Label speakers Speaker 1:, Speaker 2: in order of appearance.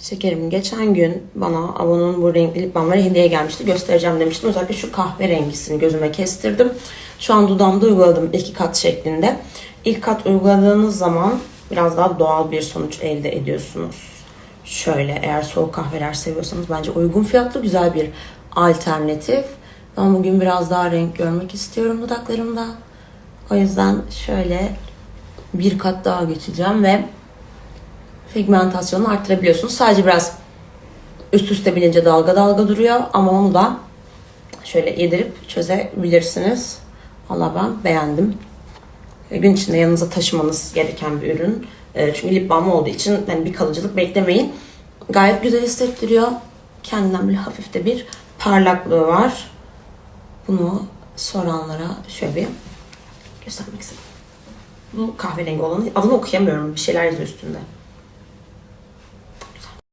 Speaker 1: Şekerim geçen gün bana Avon'un bu renkli lip balmları hediye gelmişti. Göstereceğim demiştim. Özellikle şu kahverengisini gözüme kestirdim. Şu an dudağımda uyguladım iki kat şeklinde. İlk kat uyguladığınız zaman biraz daha doğal bir sonuç elde ediyorsunuz. Şöyle eğer soğuk kahveler seviyorsanız bence uygun fiyatlı güzel bir alternatif. Ben bugün biraz daha renk görmek istiyorum dudaklarımda. O yüzden şöyle bir kat daha geçeceğim ve pigmentasyonunu arttırabiliyorsunuz. Sadece biraz üst üste binince dalga dalga duruyor ama onu da şöyle yedirip çözebilirsiniz. Valla ben beğendim. E, Gün içinde yanınıza taşımanız gereken bir ürün. E, Çünkü lip balm olduğu için yani bir kalıcılık beklemeyin. Gayet güzel hissettiriyor. Kendinden böyle hafif de bir parlaklığı var. Bunu soranlara şöyle bir göstermek istedim. Bu kahverengi olanı adını okuyamıyorum. Bir şeyler yazıyor üstünde.